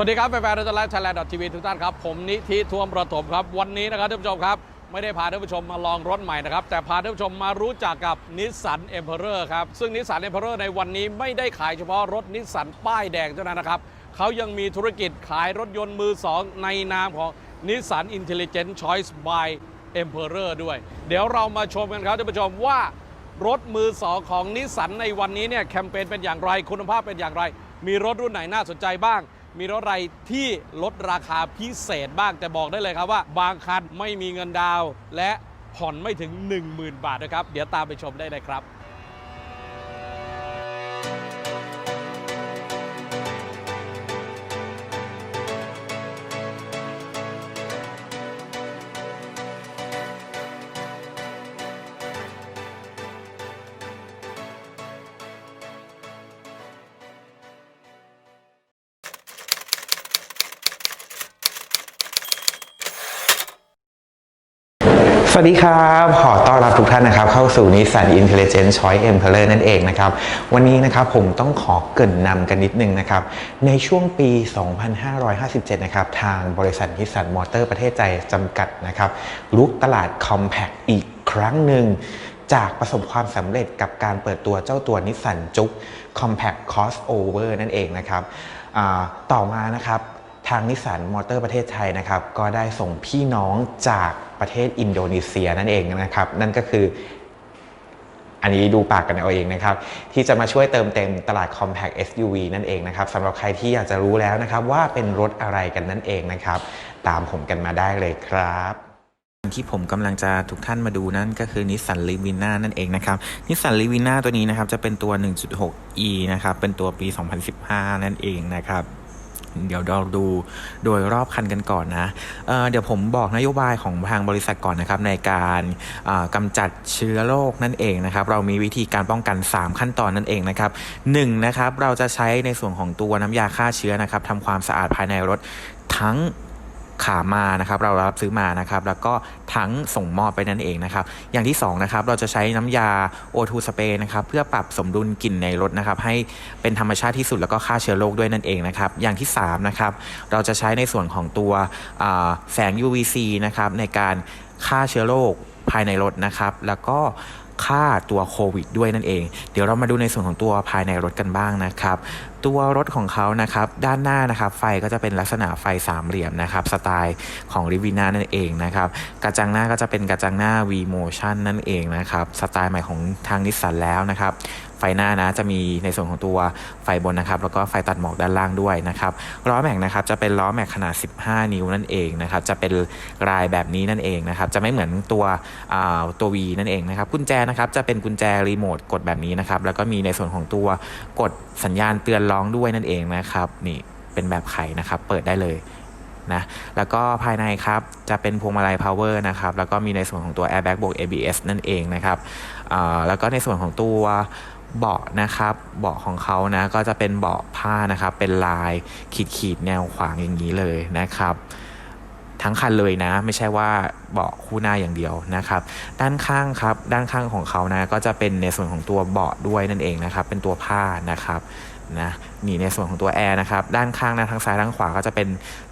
สวัสดีครับแฟนๆรถไลฟ์ไทยแลนด์ทีวีทุกท่านครับ ผมนิธิท่วมประถมครับ วันนี้นะครับท่านผู้ชมครับ ไม่ได้พาท่านผู้ชมมาลองรถใหม่นะครับ แต่พาท่านผู้ชมมารู้จักกับนิสสันเอ็มเพอเรอร์ครับ ซึ่งนิสสันเอ็มเพอเรอร์ในวันนี้ไม่ได้ขายเฉพาะรถนิสสันป้ายแดงเท่านั้นนะครับเขายังมีธุรกิจขายรถยนต์มือสองในนามของนิสสันอินเทล i น e ช Choice by Emperor ด้วย เดี๋ยวเรามาชมกันครับท่านผู้ชมว่ารถมือสองของนิสสันในวันนี้เนี่ยแคมเปญเป็นอย่างไรคุณภาพเป็นอย่างไร มีรถรุ่นไหนน่าสนใจบ้าง มีรถอะไรที่ลดราคาพิเศษบ้างแต่บอกได้เลยครับว่า บางคันไม่มีเงินดาวและผ่อนไม่ถึง 10,000 บาทนะครับ เดี๋ยวตามไปชมได้เลยครับ วัสดีครับ ขอต้อนรับทุกท่านนะครับ เข้าสู่ Nissan Intelligent Choice Emperor นั่นเองนะครับ วันนี้นะครับผมต้องขอเกรินนำกันนิดนึงนะครับ ในช่วงปี 2557 นะครับ ทางบริษัท Nissan Motor ประเทศใจจำกัดนะครับลุกตลาด Compact อีกครั้งหนึ่งจากประสบความสำเร็จกับการเปิดตัวเจ้าตัวนิสสันจุก Compact Crossover นั่นเองนะครับต่อมานะครับ ทางนิสสันมอเตอร์ประเทศไทยนะครับก็ได้ส่งพี่น้องจากประเทศอินโดนีเซียนั่นเองนะครับ นั่นก็คือ อันนี้ดูปากกันเอาเองนะครับ ที่จะมาช่วยเติมเต็มตลาด Compact SUV นั่นเองนะครับสำหรับใครที่อยากจะรู้แล้วนะครับ ว่าเป็นรถอะไรกันนั่นเองนะครับ ตามผมกันมาได้เลยครับที่ผมกำลังจะทุกท่านมาดูนั่นก็คือนิสสันลีวิน่านั่นเองนะครับนิสสันลีวิน่าตัวนี้นะครับจะเป็นตัว 1.6e นะครับเป็นตัวปี 2015 นั่นเองนะครับ เดี๋ยวเราดูโดยรอบคันกันก่อนนะเเดี๋ยวผมบอกนโยบายของทางบริษัทก่อนนะครับในการกำกำจัดเชื้อโรคนั่นเองนะครับ เรามีวิธีการป้องกัน 3 ขั้นตอนนั่นเองนะครับหนึ่งนะครับเราจะใช้ในส่วนของตัวน้ำยาฆ่าเชื้อนะครับทำความสะอาดภายในรถทั้ง ขามานะครับเรารับซื้อมานะครับแล้วก็ทั้งส่งมอบไปนั่นเองนะครับอย่างที่2นะครับเราจะใช้น้ำยา O2 สเปรย์นะครับเพื่อปรับสมดุลกลิ่นในรถนะครับให้เป็นธรรมชาติที่สุดแล้วก็ฆ่าเชื้อโรคด้วยนั่นเองนะครับอย่างที่3นะครับเราจะใช้ในส่วนของตัวแสง UVC นะครับในการฆ่าเชื้อโรคภายในรถนะครับ แล้วก็ฆ่าตัวโควิดด้วยนั่นเอง เดี๋ยวเรามาดูในส่วนของตัวภายในรถกันบ้างนะครับตัวรถของเขานะครับ ด้านหน้านะครับ ไฟก็จะเป็นลักษณะไฟสามเหลี่ยมนะครับ สไตล์ของริวิน่านั่นเองนะครับ กระจังหน้าก็จะเป็นกระจังหน้า V Motion นั่นเองนะครับ สไตล์ใหม่ของทางนิสสันแล้วนะครับ ไฟหน้านะจะมีในส่วนของตัวไฟบนนะครับ แล้วก็ไฟตัดหมอกด้านล่างด้วยนะครับ ล้อแม็กนะครับจะเป็นล้อแม็กขนาด 15 นิ้วนั่นเองนะครับ จะเป็นลายแบบนี้นั่นเองนะครับ จะไม่เหมือนตัวอ่าตัว V นั่นเองนะครับ กุญแจนะครับจะเป็นกุญแจรีโมทกดแบบนี้นะครับ แล้วก็มีในส่วนของตัวกดสัญญาณเตือนร้องด้วยนั่นเองนะครับนี่เป็นแบบไขนะครับ เปิดได้เลยนะแล้วก็ภายในครับจะเป็นพวงมาลัย power นะครับแล้วก็มีในส่วนของตัว airbag บวก ABS นั่นเองนะครับแล้วก็ในส่วนของตัวเบาะนะครับเบาะของเขานะก็จะเป็นเบาะผ้านะครับ เป็นลายขีดขีดแนวขวางอย่างนี้เลยนะครับ ทั้งคันเลยนะ ไม่ใช่ว่าเบาะคู่หน้าอย่างเดียวนะครับ ด้านข้างครับด้านข้างของเขานะก็จะเป็นในส่วนของตัวเบาะด้วยนั่นเองนะครับ เป็นตัวผ้านะครับ นะนี่ในส่วนของตัวแอร์นะครับด้านข้างนะทางซ้ายทางขวาก็จะเป็น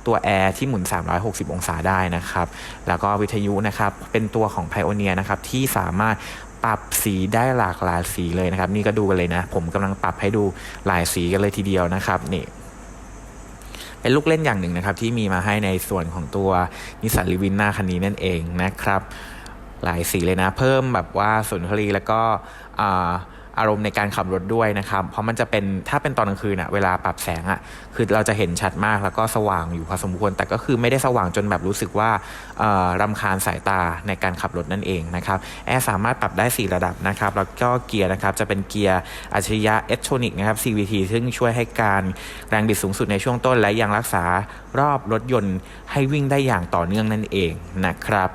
ตัวแอร์ที่หมุน 360 องศาได้นะครับแล้วก็วิทยุนะครับเป็นตัวของ Pioneer นะครับที่สามารถปรับสีได้หลากหลายสีเลยนะครับ นี่ก็ดูกันเลยนะ ผมกำลังปรับให้ดูหลายสีกันเลยทีเดียวนะครับนี่เป็นลูกเล่นอย่างหนึ่งนะครับที่มีมาให้ในส่วนของตัวนิสสันลิวินนาคันนี้นั่นเองนะครับ หลายสีเลยนะ เพิ่มแบบว่าสุนทรีแล้วก็อ่า อารมณ์ในการขับรถด้วยนะครับ เพราะมันจะเป็นถ้าเป็นตอนกลางคืนอะเวลาปรับแสงอะคือเราจะเห็นชัดมากแล้วก็สว่างอยู่พอสมควร แต่ก็คือไม่ได้สว่างจนแบบรู้สึกว่าออรำคาญสายตาในการขับรถนั่นเองนะครับแอร์สามารถปรับได้ 4 ระดับนะครับ แล้วก็เกียร์นะครับจะเป็นเกียร์อัจฉริยะเอ t โทนิกนะครับ CVT ซึ่งช่วยให้การแรงบิดสูงสุดในช่วงต้น และยังรักษารอบรถยนต์ให้วิ่งได้อย่างต่อเนื่องนั่นเองนะครับ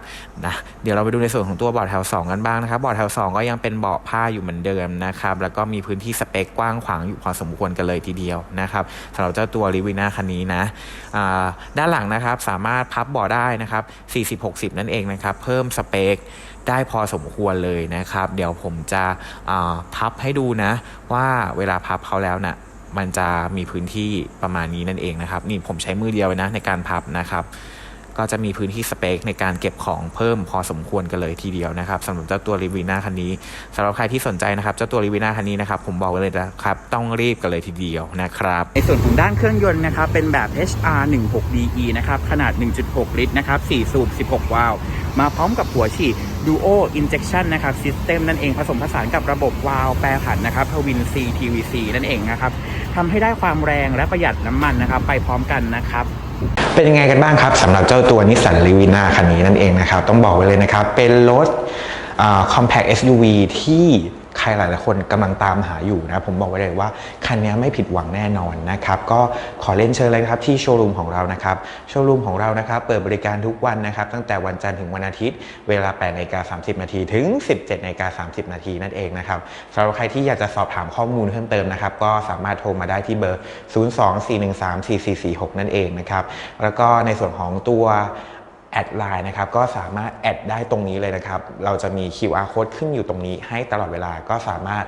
นะเดี๋ยวเราไปดูในส่วนของตัวเบาะแถว2กันบ้างนะครับเบาะแถว2ก็ยังเป็นเบาะผ้าอยู่เหมือนเดิมนะครับแล้วก็มีพื้นที่สเปคกว้างขวางอยู่พอสมควรกันเลยทีเดียวนะครับสำหรับเจ้าตัวริวิน่าคันนี้นะด้านหลังนะครับสามารถพับเบาะได้นะครับ40-60 นั่นเองนะครับเพิ่มสเปคได้พอสมควรเลยนะครับ เดี๋ยวผมจะพับให้ดูนะ ว่าเวลาพับเขาแล้วนะ่ะมันจะมีพื้นที่ประมาณนี้นั่นเองนะครับ นี่ผมใช้มือเดียวนะในการพับนะครับ ก็จะมีพื้นที่สเปคในการเก็บของเพิ่มพอสมควรกันเลยทีเดียวนะครับสำหรับเจ้าตัวรีวีนาคันนี้สำหรับใครที่สนใจนะครับเจ้าตัวรีวีนาคันนี้นะครับผมบอกเลยนะครับต้องรีบกันเลยทีเดียวนะครับในส่วนของด้านเครื่องยนต์นะครับเป็นแบบ HR 1 6 DE นะครับขนาด 1.6 ลิตรนะครับ4สูบ 16 วาล์วมาพร้อมกับหัวฉีด Duo Injection นะครับ System นั่นเองผสมผสานกับระบบวาล์วแปรผันนะครับ Twin C TVC นั่นเองนะครับทำให้ได้ความแรงและประหยัดน้ำมันนะครับ ไปพร้อมกันนะครับ เป็นยังไงกันบ้างครับสำหรับเจ้าตัวนิสสันลีวีนาคันนี้นั่นเองนะครับ ต้องบอกไว้เลยนะครับ เป็นรถอ่า compact SUV ที่ ใครหลายๆคนกำลังตามหาอยู่นะผมบอกไว้เลยว่าคันนี้ไม่ผิดหวังแน่นอนนะครับก็ขอเล่นเชิญเลยครับที่โชว์รูมของเรานะครับโชว์รูมของเรานะครับเปิดบริการทุกวันนะครับตั้งแต่วันจันทร์ถึงวันอาทิตย์ เวลา8นาฬิกา30นาทีถึง 17นาฬิกา30นาทีนั่นเองนะครับสำหรับใครที่อยากจะสอบถามข้อมูลเพิ่มเติมนะครับก็สามารถโทรมาได้ที่เบอร์ 024134446 นั่นเองนะครับแล้วก็ในส่วนของตัว แอดไลน์นะครับก็สามารถแอดได้ตรงนี้เลยนะครับ เราจะมี QR code ขึ้นอยู่ตรงนี้ให้ตลอดเวลาก็สามารถ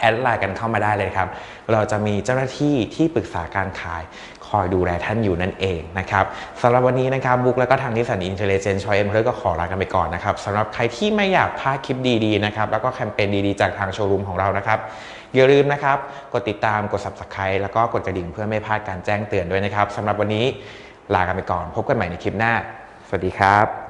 แอดไลน์กันเข้ามาได้เลยครับ เราจะมีเจ้าหน้าที่ที่ปรึกษาการขายคอยดูแลท่านอยู่นั่นเองนะครับสำหรับวันนี้นะครับบุ๊กแล้วก็ทางนิสสันอินเทลเจนชอยเอ็นเพื่อก็ขอลากันไปก่อนนะครับสำหรับใครที่ไม่อยากพลาดคลิปดีๆนะครับแล้วก็แคมเปญดีๆจากทางโชว์รูมของเรานะครับอย่าลืมนะครับกดติดตามกด subscribe แล้วก็กดกระดิ่งเพื่อไม่พลาดการแจ้งเตือนด้วยนะครับสำหรับวันนี้ลากันไปก่อน พบกันใหม่ในคลิปหน้า สวัสดีครับ